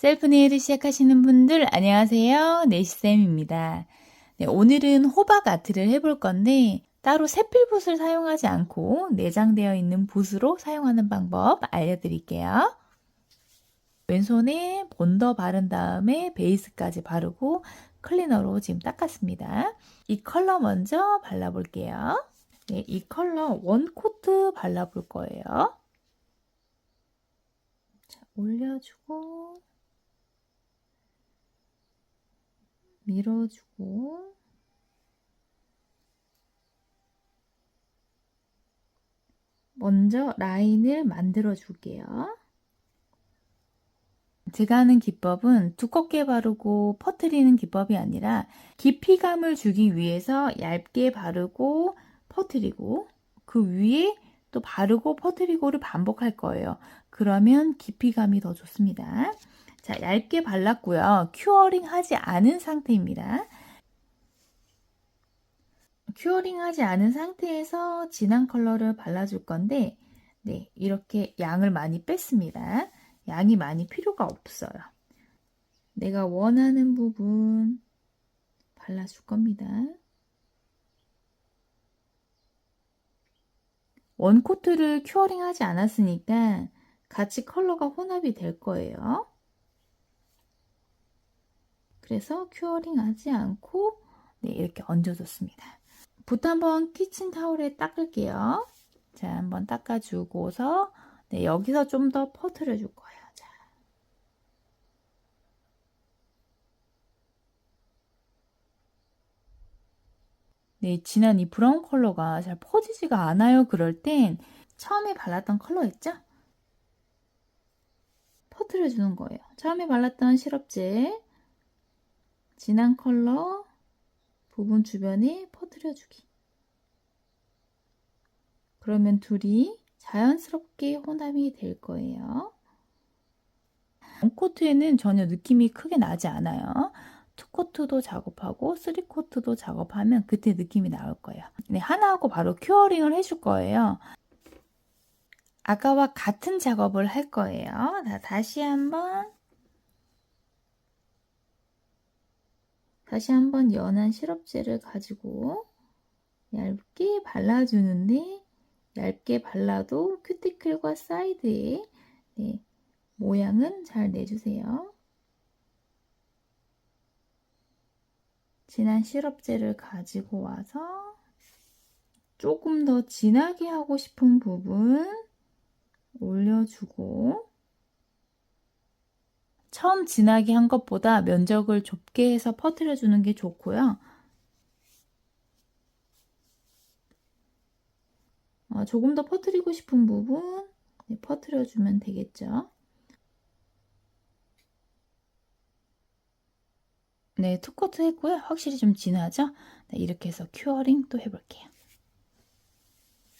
셀프 네일을 시작하시는 분들 안녕하세요. 네시쌤입니다. 네, 오늘은 호박 아트를 해볼 건데 따로 세필붓을 사용하지 않고 내장되어 있는 붓으로 사용하는 방법 알려드릴게요. 왼손에 본더 바른 다음에 베이스까지 바르고 클리너로 지금 닦았습니다. 이 컬러 먼저 발라볼게요. 네, 이 컬러 원 코트 발라볼 거예요. 자, 올려주고 밀어주고 먼저 라인을 만들어 줄게요. 제가 하는 기법은 두껍게 바르고 퍼트리는 기법이 아니라 깊이감을 주기 위해서 얇게 바르고 퍼트리고 그 위에 또 바르고 퍼트리고를 반복할 거예요. 그러면 깊이감이 더 좋습니다. 자, 얇게 발랐고요. 큐어링 하지 않은 상태입니다. 큐어링 하지 않은 상태에서 진한 컬러를 발라줄 건데, 네, 이렇게 양을 많이 뺐습니다. 양이 많이 필요가 없어요. 내가 원하는 부분 발라줄 겁니다. 원코트를 큐어링 하지 않았으니까 같이 컬러가 혼합이 될 거예요. 그래서 큐어링 하지 않고 네, 이렇게 얹어줬습니다. 붓 한번 키친 타올에 닦을게요. 자, 한번 닦아주고서 네, 여기서 좀 더 퍼트려 줄 거예요. 자. 네, 진한 이 브라운 컬러가 잘 퍼지지가 않아요. 그럴 땐 처음에 발랐던 컬러 있죠? 퍼트려 주는 거예요. 처음에 발랐던 시럽젤 진한 컬러 부분 주변에 퍼트려 주기. 그러면 둘이 자연스럽게 혼합이 될 거예요. 원코트에는 전혀 느낌이 크게 나지 않아요. 투코트도 작업하고 쓰리코트도 작업하면 그때 느낌이 나올 거예요. 네, 하나하고 바로 큐어링을 해줄 거예요. 아까와 같은 작업을 할 거예요. 자, 다시 한번 다시 한번 연한 시럽젤을 가지고 얇게 발라주는데 얇게 발라도 큐티클과 사이드에 네, 모양은 잘 내주세요. 진한 시럽젤을 가지고 와서 조금 더 진하게 하고 싶은 부분 올려주고 처음 진하게 한 것보다 면적을 좁게 해서 퍼뜨려 주는 게 좋고요. 어, 조금 더 퍼뜨리고 싶은 부분 네, 퍼뜨려 주면 되겠죠. 네, 투코트 했고요. 확실히 좀 진하죠? 네, 이렇게 해서 큐어링 또 해볼게요.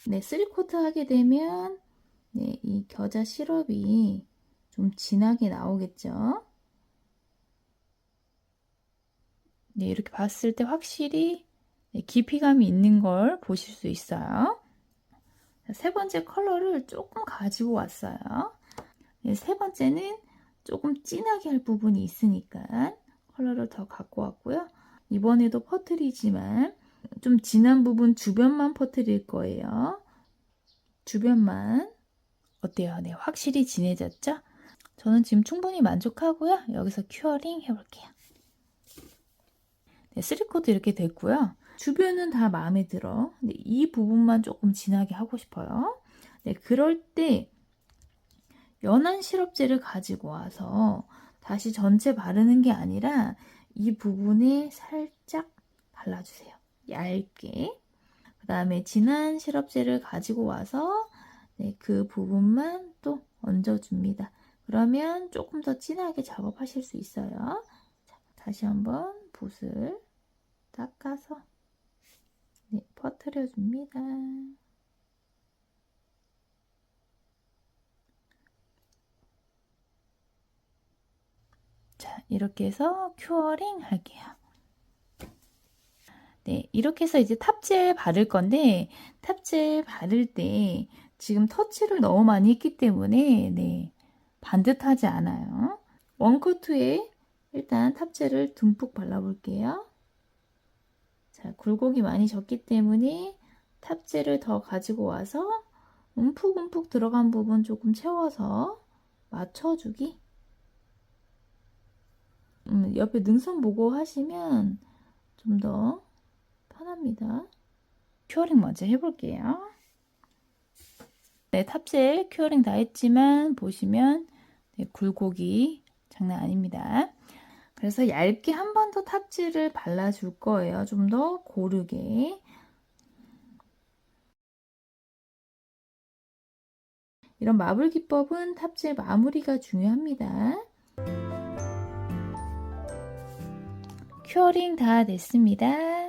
네, 쓰리코트 하게 되면 네, 이 겨자 시럽이 좀 진하게 나오겠죠? 네, 이렇게 봤을 때 확실히 네, 깊이감이 있는 걸 보실 수 있어요. 세 번째 컬러를 조금 가지고 왔어요. 네, 세 번째는 조금 진하게 할 부분이 있으니까 컬러를 더 갖고 왔고요. 이번에도 퍼트리지만 좀 진한 부분 주변만 퍼트릴 거예요. 주변만 어때요? 네, 확실히 진해졌죠? 저는 지금 충분히 만족하고요. 여기서 큐어링 해볼게요. 네, 3코드 이렇게 됐고요. 주변은 다 마음에 들어. 근데 이 부분만 조금 진하게 하고 싶어요. 네, 그럴 때 연한 시럽젤을 가지고 와서 다시 전체 바르는 게 아니라 이 부분에 살짝 발라주세요. 얇게. 그 다음에 진한 시럽젤을 가지고 와서 네, 그 부분만 또 얹어줍니다. 그러면 조금 더 진하게 작업하실 수 있어요. 자, 다시 한번 붓을 닦아서 네, 퍼트려 줍니다. 자, 이렇게 해서 큐어링 할게요. 네, 이렇게 해서 이제 탑젤 바를 건데 탑젤 바를 때 지금 터치를 너무 많이 했기 때문에 네, 반듯하지 않아요. 원코트에 일단 탑재를 듬뿍 발라볼게요. 자, 굴곡이 많이 졌기 때문에 탑재를 더 가지고 와서 움푹움푹 들어간 부분 조금 채워서 맞춰주기. 음, 옆에 능선 보고 하시면 좀 더 편합니다. 큐어링 먼저 해볼게요. 네, 탑재 큐어링 다 했지만 보시면 네, 굴곡이 장난 아닙니다. 그래서 얇게 한 번 더 탑재를 발라줄 거예요. 좀 더 고르게. 이런 마블 기법은 탑재 마무리가 중요합니다. 큐어링 다 됐습니다.